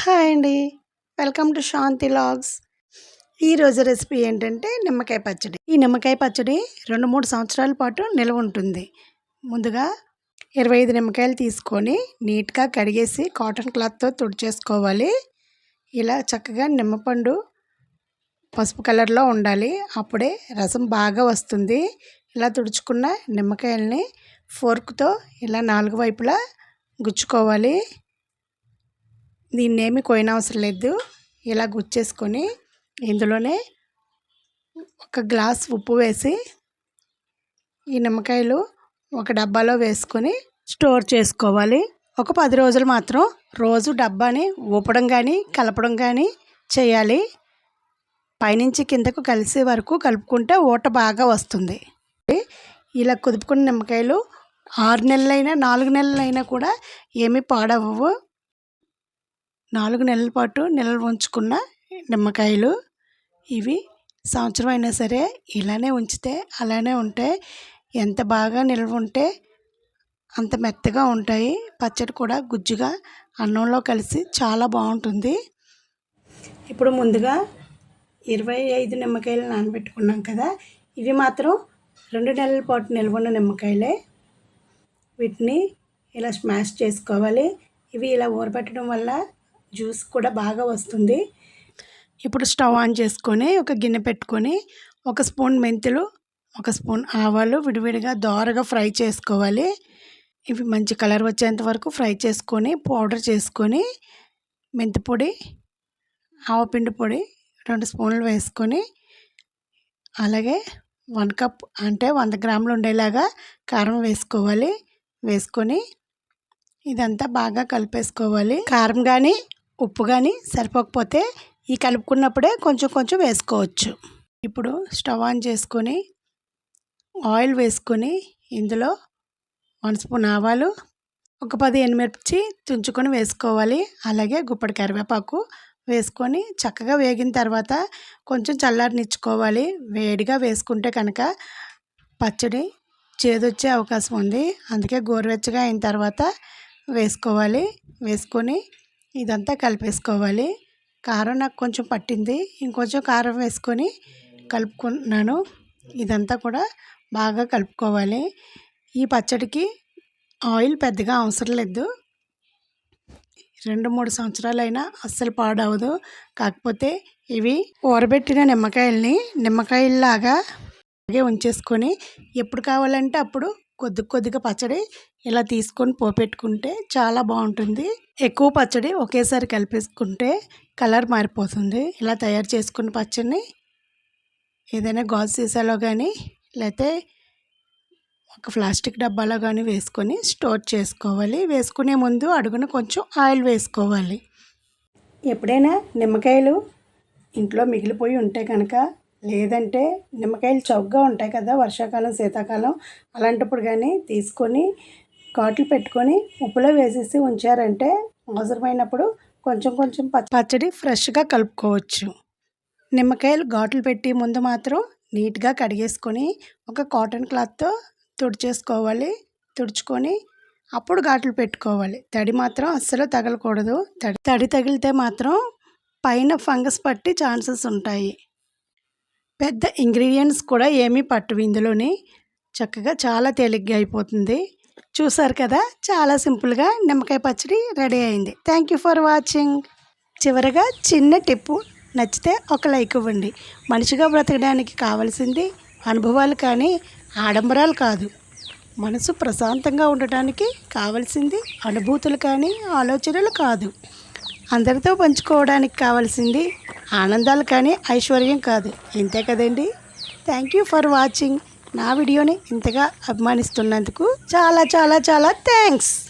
Hi అండి. Welcome to Shanti vlogs. ఈరోజు recipe ఏంటంటే నిమ్మకాయ పచ్చడి. ఈ నిమ్మకాయ పచ్చడి రెండు మూడు సంవత్సరాల పాటు నిల్వ ఉంటుంది. ముందుగా ఇరవై ఐదు నిమ్మకాయలు తీసుకొని నీట్గా కడిగేసి కాటన్ క్లాత్తో తుడిచేసుకోవాలి. ఇలా చక్కగా నిమ్మపండు పసుపు కలర్లో ఉండాలి. అప్పుడే రసం బాగా వస్తుంది. ఇలా తుడుచుకున్న నిమ్మకాయల్ని ఫోర్క్తో ఇలా నాలుగు వైపులా గుచ్చుకోవాలి. దీన్ని ఏమి అవసరం లేదు. ఇలా గుచ్చేసుకొని ఇందులోనే ఒక గ్లాస్ ఉప్పు వేసి ఈ నిమ్మకాయలు ఒక డబ్బాలో వేసుకొని స్టోర్ చేసుకోవాలి. ఒక పది రోజులు మాత్రం రోజు డబ్బాని ఊపడం కానీ కలపడం కానీ చేయాలి. పైనుంచి కిందకు కలిసే వరకు కలుపుకుంటే ఊట బాగా వస్తుంది. ఇలా కుదుపుకున్న నిమ్మకాయలు ఆరు నెలలైనా నాలుగు నెలలైనా కూడా ఏమీ పాడవు నాలుగు నెలల పాటు నిల్వ ఉంచుకున్న నిమ్మకాయలు ఇవి సంవత్సరం అయినా సరే ఇలానే ఉంచితే అలానే ఉంటాయి ఎంత బాగా నిల్వ ఉంటే అంత మెత్తగా ఉంటాయి. పచ్చడి కూడా గుజ్జుగా అన్నంలో కలిసి చాలా బాగుంటుంది. ఇప్పుడు ముందుగా ఇరవై ఐదు నిమ్మకాయలు నానబెట్టుకున్నాం కదా ఇవి మాత్రం రెండు నెలల పాటు నిల్వ ఉన్న నిమ్మకాయలే. వీటిని ఇలా స్మాష్ చేసుకోవాలి. ఇవి ఇలా ఊరబెట్టడం వల్ల జ్యూస్ కూడా బాగా వస్తుంది. ఇప్పుడు స్టవ్ ఆన్ చేసుకొని ఒక గిన్నె పెట్టుకొని ఒక స్పూన్ మెంతులు ఒక స్పూన్ ఆవాలు విడివిడిగా దోరగా ఫ్రై చేసుకోవాలి. ఇవి మంచి కలర్ వచ్చేంత వరకు ఫ్రై చేసుకొని పౌడర్ చేసుకొని మెంతి పొడి ఆవపిండి పొడి రెండు స్పూన్లు వేసుకొని అలాగే వన్ కప్ అంటే వంద గ్రాములు ఉండేలాగా కారం వేసుకోవాలి. వేసుకొని ఇదంతా బాగా కలిపేసుకోవాలి. కారం కానీ ఉప్పు కానీ సరిపోకపోతే ఈ కలుపుకున్నప్పుడే కొంచెం కొంచెం వేసుకోవచ్చు. ఇప్పుడు స్టవ్ ఆన్ చేసుకొని ఆయిల్ వేసుకొని ఇందులో వన్ స్పూన్ ఆవాలు ఒక పది ఎనిమిర్చి తుంచుకొని వేసుకోవాలి. అలాగే గుప్పడి కరివేపాకు వేసుకొని చక్కగా వేగిన తర్వాత కొంచెం చల్లారనిచ్చుకోవాలి. వేడిగా వేసుకుంటే కనుక పచ్చడి చేదొచ్చే అవకాశం ఉంది. అందుకే గోరువెచ్చగా అయిన తర్వాత వేసుకోవాలి. వేసుకొని ఇదంతా కలిపేసుకోవాలి. కారం నాకు కొంచెం పట్టింది. ఇంకొంచెం కారం వేసుకొని కలుపుకున్నాను. ఇదంతా కూడా బాగా కలుపుకోవాలి. ఈ పచ్చడికి ఆయిల్ పెద్దగా అవసరం లేదు. రెండు మూడు సంవత్సరాలైనా అస్సలు పాడవదు. కాకపోతే ఇవి ఊరబెట్టిన నిమ్మకాయల్ని నిమ్మకాయల్లాగా అలాగే ఉంచేసుకొని ఎప్పుడు కావాలంటే అప్పుడు కొద్ది కొద్దిగా పచ్చడి ఇలా తీసుకొని పోపెట్టుకుంటే చాలా బాగుంటుంది. ఎక్కువ పచ్చడి ఒకేసారి కలిపేసుకుంటే కలర్ మారిపోతుంది. ఇలా తయారు చేసుకున్న పచ్చడిని ఏదైనా గాజు సీసాలో కానీ లేకపోతే ఒక ప్లాస్టిక్ డబ్బాలో కానీ వేసుకొని స్టోర్ చేసుకోవాలి. వేసుకునే ముందు అడుగున కొంచెం ఆయిల్ వేసుకోవాలి. ఎప్పుడైనా నిమ్మకాయలు ఇంట్లో మిగిలిపోయి ఉంటే కనుక లేదంటే నిమ్మకాయలు చౌకగా ఉంటాయి కదా వర్షాకాలం శీతాకాలం అలాంటప్పుడు కానీ తీసుకొని ఘాట్లు పెట్టుకొని ఉప్పులో వేసేసి ఉంచారంటే అవసరమైనప్పుడు కొంచెం కొంచెం పచ్చడి ఫ్రెష్గా కలుపుకోవచ్చు. నిమ్మకాయలు ఘాట్లు పెట్టి ముందు మాత్రం నీట్గా కడిగేసుకొని ఒక కాటన్ క్లాత్తో తుడిచేసుకోవాలి. తుడుచుకొని అప్పుడు ఘాట్లు పెట్టుకోవాలి. తడి మాత్రం అస్సలు తగలకూడదు. తడి తడి తగిలితే మాత్రం పైన ఫంగస్ పట్టి ఛాన్సెస్ ఉంటాయి. పెద్ద ఇంగ్రీడియంట్స్ కూడా ఏమీ పట్టవు ఇందులోని. చక్కగా చాలా తేలిగ్గా అయిపోతుంది. చూసారు కదా చాలా సింపుల్గా నిమ్మకాయ పచ్చడి రెడీ అయింది. Thank you for watching. చివరగా చిన్న టిప్పు నచ్చితే ఒక లైక్ ఇవ్వండి. మనిషిగా బ్రతకడానికి కావాల్సింది అనుభవాలు కానీ ఆడంబరాలు కాదు. మనసు ప్రశాంతంగా ఉండటానికి కావలసింది అనుభూతులు కానీ ఆలోచనలు కాదు. అందరితో పంచుకోవడానికి కావాల్సింది ఆనందాలు కానీ ఐశ్వర్యం కాదు. ఇంతే కదండి? థ్యాంక్ యూ ఫర్ వాచింగ్ నా వీడియోని ఇంతగా అభిమానిస్తున్నందుకు చాలా చాలా చాలా థ్యాంక్స్